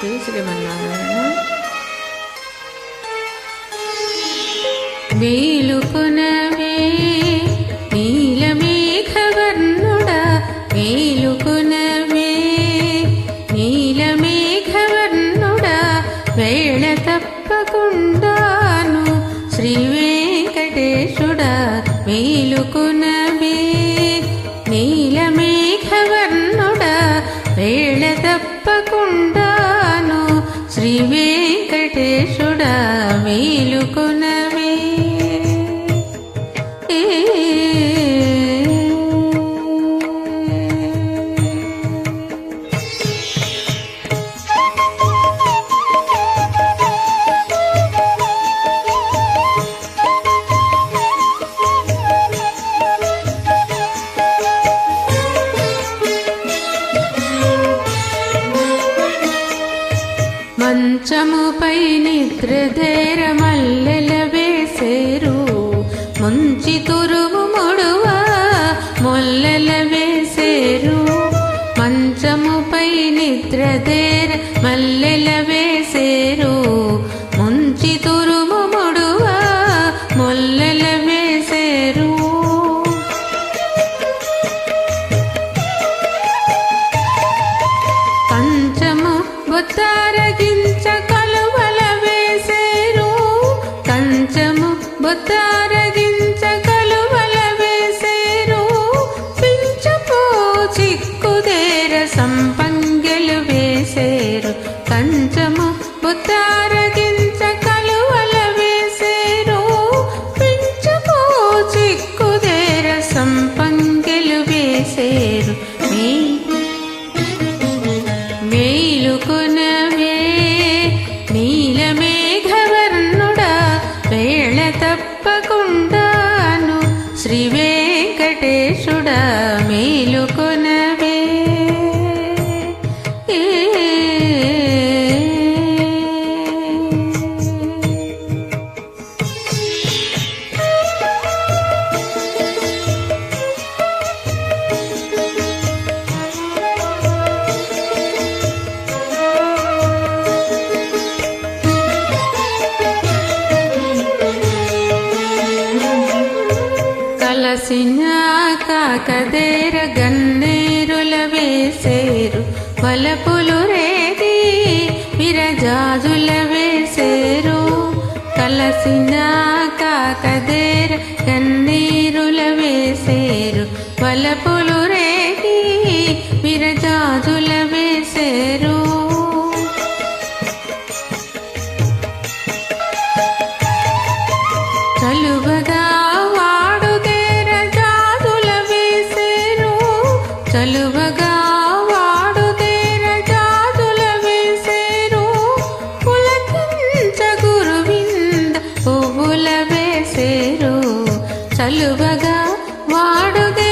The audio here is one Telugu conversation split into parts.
జై శ్రీమన్నారాయణ మేలుకొనవే నీలమేఘవర్ణుడా మేలుకొనవే నీలమేఘవర్ణుడా వేళ తప్పకుండాను శ్రీ వెంకటేశుడా మేలుకొనవే. మేలుకొన మంచముపై నిద్రదేర మల్లెల వేసేరు. ముంచి తురుము కంచము కలసిన కాకదేర గన్నేరుల వేసేరు. వలపులు రేది విరజాజుల వేసేరు. కలసిన కాకదేర గన్నీరుల వేసేరు. వలపులు చలువగా వాడుదేర జాదుల వేసేరు. పులకించ గురువింద పువ్వుల వేసేరు. చలువగా వాడుదేర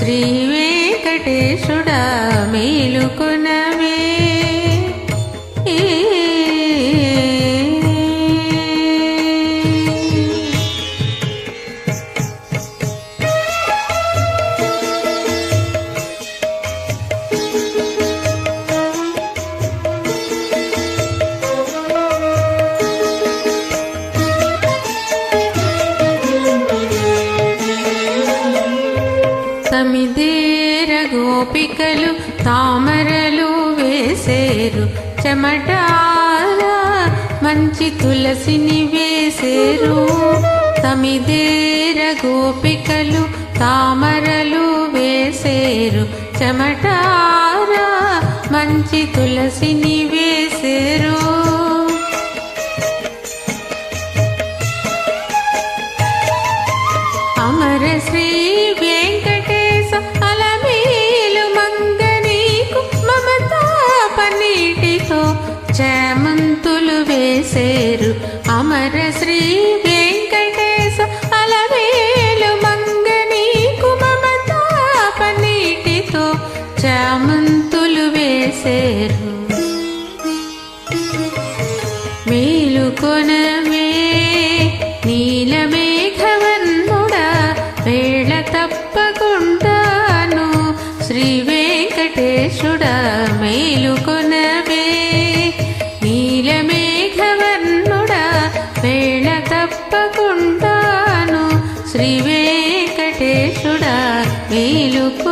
శ్రీ వెంకటేశుడా మేలుకునవే. గోపికలు తామరలు వేసేరు చెమటాల మంచి తులసిని వేసేరు. తమిదేర గోపికలు తామరలు వేసేరు చెమటార మంచి తులసిని వేసేరు. అమర శ్రీ వే జమంతులు వేసేరు. అమర శ్రీ వెంకటేశ అలవేలు మంగని కుమతాపనీటితో జమంతులు వేసేరు. మేలుకొనమే నీలమేఘవన్నుడా వేళ తప్పకుండాను శ్రీ వెంకటేశుడా మేలుకొన శ్రీ వెంకటేశుడా మేలుకు